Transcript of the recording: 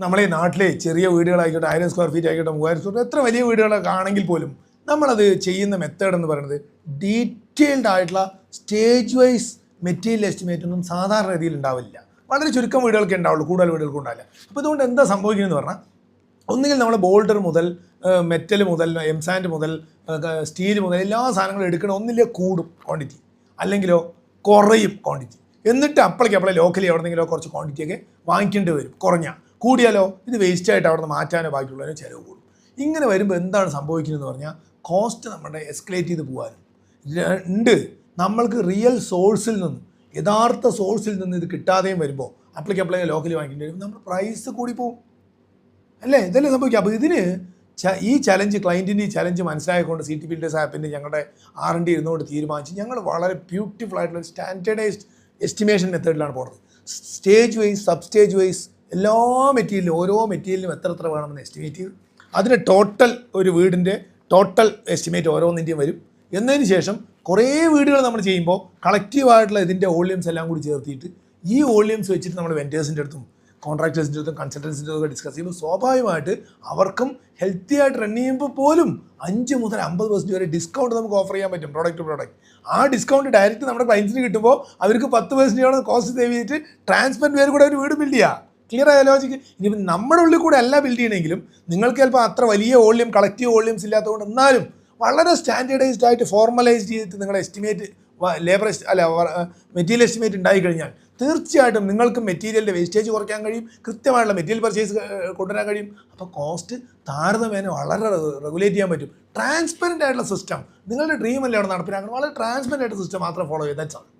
നമ്മളെ നാട്ടിലെ ചെറിയ വീടുകളായിക്കോട്ടെ ആയിരം സ്ക്വയർ ഫീറ്റ് ആയിക്കോട്ടെ മൂവായിരം സ്ക്വയർ ഫീറ്റ് എത്ര വലിയ വീടുകളൊക്കെ ആണെങ്കിൽ പോലും നമ്മളത് ചെയ്യുന്ന മെത്തേഡ് എന്ന് പറയുന്നത് ഡീറ്റെയിൽഡ് ആയിട്ടുള്ള സ്റ്റേജ് വൈസ് മെറ്റീരിയൽ എസ്റ്റിമേറ്റ് ഒന്നും സാധാരണ രീതിയിൽ ഉണ്ടാവില്ല. വളരെ ചുരുക്കം വീടുകൾക്ക് ഉണ്ടാവുള്ളൂ കൂടുതൽ വീടുകൾക്ക് ഉണ്ടാവില്ല. അപ്പോൾ ഇതുകൊണ്ട് എന്താ സംഭവിക്കുന്നതെന്ന് പറഞ്ഞാൽ ഒന്നുകിൽ നമ്മൾ ബോൾഡർ മുതൽ മെറ്റൽ മുതൽ എം സാൻഡ് മുതൽ സ്റ്റീൽ മുതൽ എല്ലാ സാധനങ്ങളും എടുക്കണം ഒന്നില്ല കൂടും ക്വാണ്ടിറ്റി അല്ലെങ്കിലോ കുറയും ക്വാണ്ടിറ്റി എന്നിട്ട് അപ്പോഴേക്ക് അപ്പോഴേ ലോക്കലി എവിടെന്നെങ്കിലോ കുറച്ച് ക്വാണ്ടിറ്റിയൊക്കെ വാങ്ങിക്കേണ്ടി വരും കുറഞ്ഞ. കൂടിയാലോ? ഇത് വേസ്റ്റ് ആയിട്ട് അവിടെ നിന്ന് മാറ്റാനോ ബാക്കിയുള്ളതിനോ ചിലവ് കൂടും. ഇങ്ങനെ വരുമ്പോൾ എന്താണ് സംഭവിക്കുന്നതെന്ന് പറഞ്ഞാൽ കോസ്റ്റ് നമ്മുടെ എസ്കലേറ്റ് ചെയ്ത് പോകാനും രണ്ട് നമ്മൾക്ക് റിയൽ സോഴ്സിൽ നിന്ന് യഥാർത്ഥ സോഴ്സിൽ നിന്ന് ഇത് കിട്ടാതെയും വരുമ്പോൾ അപ്പോഴേ ലോക്കലി വാങ്ങിക്കേണ്ടി വരുമ്പോൾ നമ്മൾ പ്രൈസ് കൂടി പോകും അല്ലേ? ഇതല്ലേ സംഭവിക്കുക. അപ്പോൾ ഇതിന് ഈ ചലഞ്ച് ക്ലയന്റിന്റെ ഈ ചലഞ്ച് മനസ്സിലായിക്കൊണ്ട് സി ടി ബിൽഡേഴ്സ് ആപ്പിന്റെ ഞങ്ങളുടെ ആർ എൻ ഡി ഇരുന്നുകൊണ്ട് തീരുമാനിച്ച് ഞങ്ങൾ വളരെ ബ്യൂട്ടിഫുൾ ആയിട്ടുള്ള സ്റ്റാൻഡേർഡൈസ്ഡ് എസ്റ്റിമേഷൻ മെത്തേഡിലാണ് പോകുന്നത് stage wise sub stage wise എല്ലാ മെറ്റീരിയലും ഓരോ മെറ്റീരിയലും എത്ര എത്ര വേണമെന്ന് എസ്റ്റിമേറ്റ് ചെയ്ത്. അതിന് ടോട്ടൽ ഒരു വീടിന്റെ ടോട്ടൽ എസ്റ്റിമേറ്റ് ഓരോന്നിന്റെയും വരും. എന്നതിന് ശേഷം കുറേ വീടുകൾ നമ്മൾ ചെയ്യുമ്പോൾ കളക്റ്റീവായിട്ടുള്ള ഇതിന്റെ വോളിയംസ് എല്ലാം കൂടി ചേർത്തിയിട്ട് ഈ വോളിയംസ് വെച്ചിട്ട് നമ്മൾ വെന്റേഴ്സിന്റെ അടുത്തും കോൺട്രാക്ടേഴ്സിന്റെ അടുത്തും കൺസൾട്ടൻസിന്റെ അടുത്തും ഡിസ്കസ് ചെയ്യുമ്പോൾ സ്വാഭാവികമായിട്ട് അവർക്കും ഹെൽത്തി ആയിട്ട് റൺ ചെയ്യുമ്പോൾ പോലും അഞ്ച് മുതൽ അമ്പത് പെർസെന്റ് വരെ ഡിസ്കൗണ്ട് നമുക്ക് ഓഫർ ചെയ്യാൻ പറ്റും പ്രോഡക്റ്റ് ടു പ്രോഡക്റ്റ് ആ ഡിസ്കൗണ്ട് ഡയറക്റ്റ് നമ്മുടെ ക്ലയൻസിന് കിട്ടുമ്പോൾ അവർക്ക് പത്ത് പെർസെന്റോളം കോസ്റ്റ് സേവ് ചെയ്തിട്ട് ട്രാൻസ്പെറന്റ് പേര് കൂടെ ഒരു വീട് ബിൽഡ് ചെയ്യുക ക്ലിയർ ആയ ലോജിക്ക് ഇനി നമ്മുടെ ഉള്ളിൽ കൂടെ അല്ല ബിൽഡ് ചെയ്യണമെങ്കിലും നിങ്ങൾക്ക് ചിലപ്പോൾ അത്ര വലിയ വോള്യം കളക്റ്റീവ് വോള്യൂംസ് ഇല്ലാത്തതുകൊണ്ട് എന്നാലും വളരെ സ്റ്റാൻഡേർഡൈസ്ഡ് ആയിട്ട് ഫോർമലൈസ്ഡ് ചെയ്തിട്ട് നിങ്ങൾ എസ്റ്റിമേറ്റ് ലേബർ അല്ല മെറ്റീരിയൽ എസ്റ്റിമേറ്റ് ഉണ്ടായി കഴിഞ്ഞാൽ തീർച്ചയായിട്ടും നിങ്ങൾക്ക് മെറ്റീരിയലിന്റെ വേസ്റ്റേജ് കുറയ്ക്കാൻ കഴിയും കൃത്യമായിട്ടുള്ള മെറ്റീരിയൽ പർച്ചേസ് കൊണ്ടുവരാൻ കഴിയും. അപ്പോൾ കോസ്റ്റ് താരതമ്യേന വളരെ റെഗുലേറ്റ് ചെയ്യാൻ പറ്റും. ട്രാൻസ്പെറന്റ് ആയിട്ടുള്ള സിസ്റ്റം നിങ്ങളുടെ ഡ്രീം അല്ലേ അവിടെ നടപ്പിലാക്കണം വളരെ ട്രാൻസ്പെറന്റ് ആയിട്ടുള്ള സിസ്റ്റം മാത്രം ഫോളോ ചെയ്താൽ സാധിക്കും